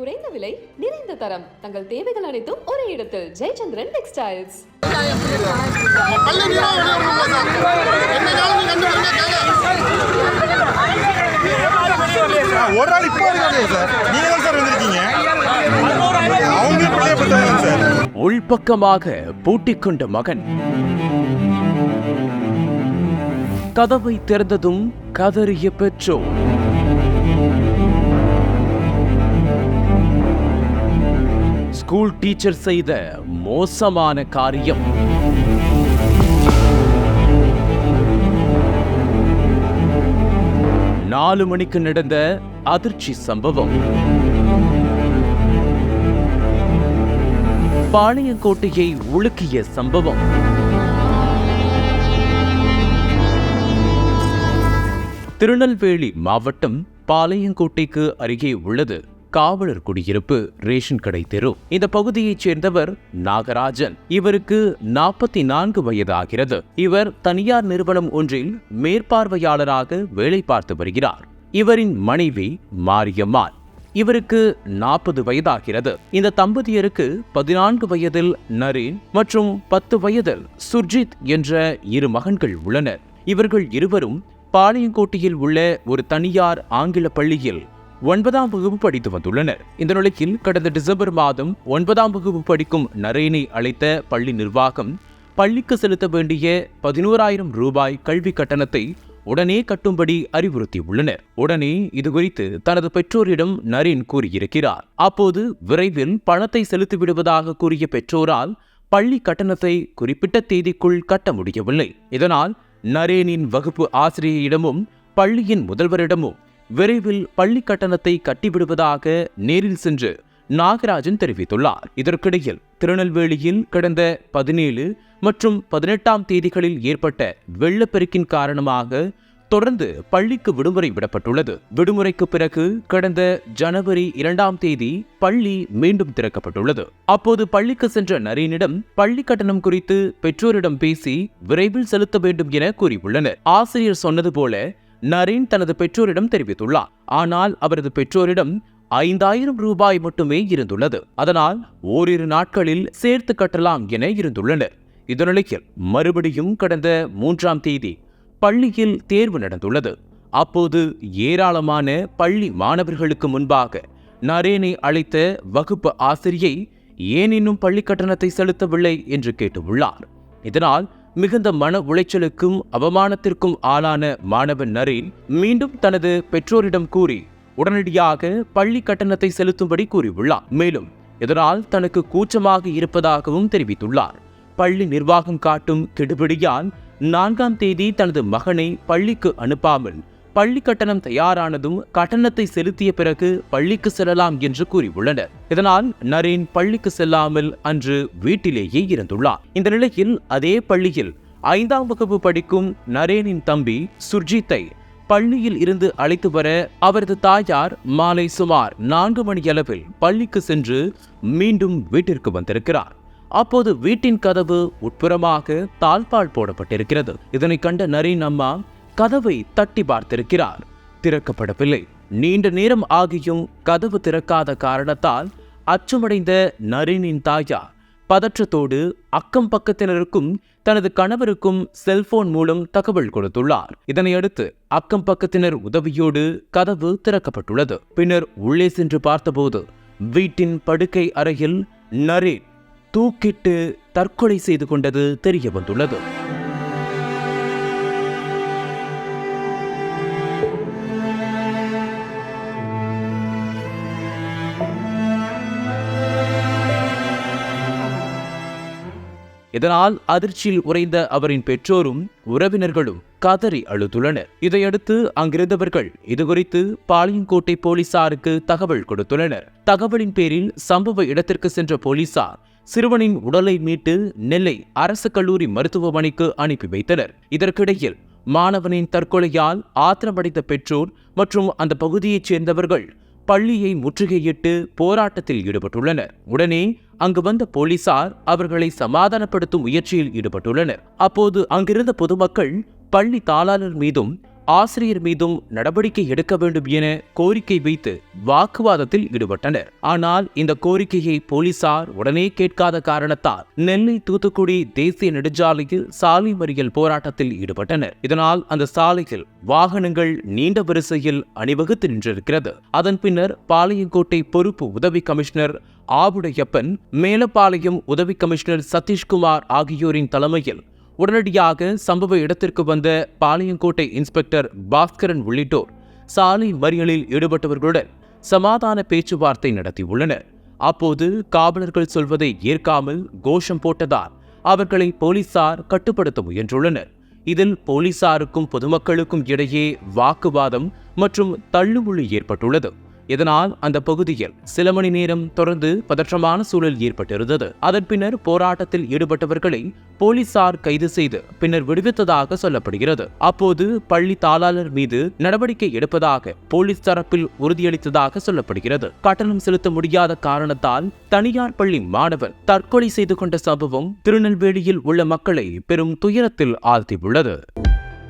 குறைந்த விலை நிறைந்த தரம். தங்கள் தேவைகள் அனைத்தும் ஒரே இடத்தில். ஜெயச்சந்திரன் டெக்ஸ்டைல்ஸ். ஒரு ஆள் இப்போ இருக்காங்க சார். நீங்க தான் சார் வந்திருக்கீங்க. அவங்களும் பிள்ளையப்பட்டாங்க சார். உள்பக்கமாக பூட்டிக் கொண்ட மகன். கதவை திறந்ததும் கதறிய பெற்றோர். ஸ்கூல் டீச்சர் செய்த மோசமான காரியம். நாலு மணிக்கு நடந்த அதிர்ச்சி சம்பவம். பாளையங்கோட்டையை உலுக்கிய சம்பவம். திருநெல்வேலி மாவட்டம் பாளையங்கோட்டைக்கு அருகே உள்ளது. காவலர் குடியிருப்பு ரேஷன் கடை தெரு. இந்த பகுதியைச் சேர்ந்தவர் நாகராஜன். இவருக்கு நாற்பத்தி நான்கு வயதாகிறது. இவர் தனியார் நிறுவனம் ஒன்றில் மேற்பார்வையாளராக வேலை பார்த்து வருகிறார். இவரின் மனைவி மாரியம்மாள். இவருக்கு நாற்பது வயதாகிறது. இந்த தம்பதியருக்கு பதினான்கு வயதில் நரேன் மற்றும் பத்து வயதில் சுர்ஜித் என்ற இரு மகன்கள் உள்ளனர். இவர்கள் இருவரும் பாளையங்கோட்டையில் உள்ள ஒரு தனியார் ஆங்கில பள்ளியில் ஒன்பதாம் வகுப்பு படித்து வந்துள்ளனர். இந்த நிலையில் கடந்த டிசம்பர் மாதம் ஒன்பதாம் வகுப்பு படிக்கும் நரேனை அழைத்த பள்ளி நிர்வாகம் பள்ளிக்கு செலுத்த வேண்டிய பதினோராயிரம் ரூபாய் கல்வி கட்டணத்தை உடனே கட்டும்படி அறிவுறுத்தியுள்ளனர். உடனே இதுகுறித்து தனது பெற்றோரிடம் நரேன் கூறியிருக்கிறார். அப்போது விரைவில் பணத்தை செலுத்திவிடுவதாக கூறிய பெற்றோரால் பள்ளி கட்டணத்தை குறிப்பிட்ட தேதிக்குள் கட்ட முடியவில்லை. இதனால் நரேனின் வகுப்பு ஆசிரியரிடமும் பள்ளியின் முதல்வரிடமும் விரைவில் பள்ளி கட்டணத்தை கட்டிவிடுவதாக நேரில் சென்று நாகராஜன் தெரிவித்துள்ளார். இதற்கிடையில் திருநெல்வேலியில் கடந்த பதினேழு மற்றும் பதினெட்டாம் தேதிகளில் ஏற்பட்ட வெள்ளப்பெருக்கின் காரணமாக தொடர்ந்து பள்ளிக்கு விடுமுறை விடப்பட்டுள்ளது. விடுமுறைக்கு பிறகு கடந்த ஜனவரி இரண்டாம் தேதி பள்ளி மீண்டும் திறக்கப்பட்டுள்ளது. அப்போது பள்ளிக்கு சென்ற நரீனிடம் பள்ளி கட்டணம் குறித்து பெற்றோரிடம் பேசி விரைவில் செலுத்த வேண்டும் என கூறியுள்ளனர். ஆசிரியர் சொன்னது போல நரேன் தனது பெற்றோரிடம் தெரிவித்துள்ளார். ஆனால் அவரது பெற்றோரிடம் ஐந்தாயிரம் ரூபாய் மட்டுமே இருந்துள்ளது. அதனால் ஓரிரு நாட்களில் சேர்த்து கட்டலாம் என இருந்துள்ளனர். இதனிலையில் மறுபடியும் கடந்த மூன்றாம் தேதி பள்ளியில் தேர்வு நடந்துள்ளது. அப்போது ஏராளமான பள்ளி மாணவர்களுக்கு முன்பாக நரேனை அழைத்த வகுப்பு ஆசிரியை ஏன் இன்னும் பள்ளி கட்டணத்தை செலுத்தவில்லை என்று கேட்டுள்ளார். இதனால் மிகுந்த மன உளைச்சலுக்கும் அவமானத்திற்கும் ஆளான மாணவன் நரேன் மீண்டும் தனது பெற்றோரிடம் கூறி உடனடியாக பள்ளி கட்டணத்தை செலுத்தும்படி கூறியுள்ளார். மேலும் இதனால் தனக்கு கூச்சமாக இருப்பதாகவும் தெரிவித்துள்ளார். பள்ளி நிர்வாகம் காட்டும் கெடுபிடியால் நான்காம் தேதி தனது மகனை பள்ளிக்கு அனுப்பாமல் பள்ளி கட்டணம் தயாரானதும் கட்டணத்தை செலுத்திய பிறகு பள்ளிக்கு செல்லலாம் என்று கூறியுள்ளனர். இதனால் நரேன் பள்ளிக்கு செல்லாமல் அன்று வீட்டிலேயே இருந்துள்ளார். இந்த நிலையில் அதே பள்ளியில் ஐந்தாம் வகுப்பு படிக்கும் நரேனின் தம்பி சுர்ஜித்தை பள்ளியில் இருந்து அழைத்து வர அவரது தாயார் மாலை சுமார் நான்கு மணியளவில் பள்ளிக்கு சென்று மீண்டும் வீட்டிற்கு வந்திருக்கிறார். அப்போது வீட்டின் கதவு உட்புறமாக தாழ்பால் போடப்பட்டிருக்கிறது. இதனை கண்ட நரேன் அம்மா கதவை தட்டி பார்த்திருக்கிறார். திறக்கப்படவில்லை. நீண்ட நேரம் ஆகியும் கதவு திறக்காத காரணத்தால் அச்சமடைந்த நரினின் தாயார் பதற்றத்தோடு அக்கம் பக்கத்தினருக்கும் தனது கணவருக்கும் செல்போன் மூலம் தகவல் கொடுத்துள்ளார். இதனையடுத்து அக்கம் பக்கத்தினர் உதவியோடு கதவு திறக்கப்பட்டுள்ளது. பின்னர் உள்ளே சென்று பார்த்தபோது வீட்டின் படுக்கை அறையில் நரேன் தூக்கிட்டு தற்கொலை செய்து கொண்டது தெரிய வந்துள்ளது. இதனால் அதிர்ச்சியில் உறைந்த அவரின் பெற்றோரும் உறவினர்களும் கதறி அழுதுள்ளனர். இதையடுத்து அங்கிருந்தவர்கள் இதுகுறித்து பாளையங்கோட்டை போலீசாருக்கு தகவல் கொடுத்துள்ளனர். தகவலின் பேரில் சம்பவ இடத்திற்கு சென்ற போலீசார் சிறுவனின் உடலை மீட்டு நெல்லை அரசு கல்லூரி மருத்துவமனைக்கு அனுப்பி வைத்தனர். இதற்கிடையில் மாணவனின் தற்கொலையால் ஆத்திரமடைந்த பெற்றோர் மற்றும் அந்த பகுதியைச் சேர்ந்தவர்கள் பள்ளியை முற்றுகையிட்டு போராட்டத்தில் ஈடுபட்டுள்ளனர். உடனே அங்கு வந்த போலீசார் அவர்களை சமாதானப்படுத்தும் முயற்சியில் ஈடுபட்டுள்ளனர். அப்போது அங்கிருந்த பொதுமக்கள் பள்ளி தாளாளர் மீதும் ஆசிரியர் மீதும் நடவடிக்கை எடுக்க வேண்டும் என கோரிக்கை வைத்து வாக்குவாதத்தில் ஈடுபட்டனர். ஆனால் இந்த கோரிக்கையை போலீசார் உடனே கேட்காத காரணத்தால் நெல்லை தூத்துக்குடி தேசிய நெடுஞ்சாலையில் சாலை மறியல் போராட்டத்தில் ஈடுபட்டனர். இதனால் அந்த சாலையில் வாகனங்கள் நீண்ட வரிசையில் அணிவகுத்து நின்றிருக்கிறது. அதன் பின்னர் பாளையங்கோட்டை பொறுப்பு உதவி கமிஷனர் ஆவுடையப்பன் மேலப்பாளையம் உதவி கமிஷனர் சதீஷ்குமார் ஆகியோரின் தலைமையில் உடனடியாக சம்பவ இடத்திற்கு வந்த பாளையங்கோட்டை இன்ஸ்பெக்டர் பாஸ்கரன் உள்ளிட்டோர் சாலை மறியலில் ஈடுபட்டவர்களுடன் சமாதான பேச்சுவார்த்தை நடத்தியுள்ளனர். அப்போது காவலர்கள் சொல்வதை ஏற்காமல் கோஷம் போட்டதால் அவர்களை போலீசார் கட்டுப்படுத்த முயன்றுள்ளனர். இதில் போலீசாருக்கும் பொதுமக்களுக்கும் இடையே வாக்குவாதம் மற்றும் தள்ளுமுள்ளு ஏற்பட்டுள்ளது. இதனால் அந்த பகுதியில் சில மணி நேரம் தொடர்ந்து பதற்றமான சூழல் ஏற்பட்டிருந்தது. அதன் பின்னர் போராட்டத்தில் ஈடுபட்டவர்களை போலீசார் கைது செய்து பின்னர் விடுவித்ததாக சொல்லப்படுகிறது. அப்போது பள்ளி தாளாளர் மீது நடவடிக்கை எடுப்பதாக போலீஸ் தரப்பில் உறுதியளித்ததாக சொல்லப்படுகிறது. கட்டணம் செலுத்த முடியாத காரணத்தால் தனியார் பள்ளி மாணவர் தற்கொலை செய்து கொண்ட சம்பவம் திருநெல்வேலியில் உள்ள மக்களை பெரும் துயரத்தில் ஆழ்த்தியுள்ளது.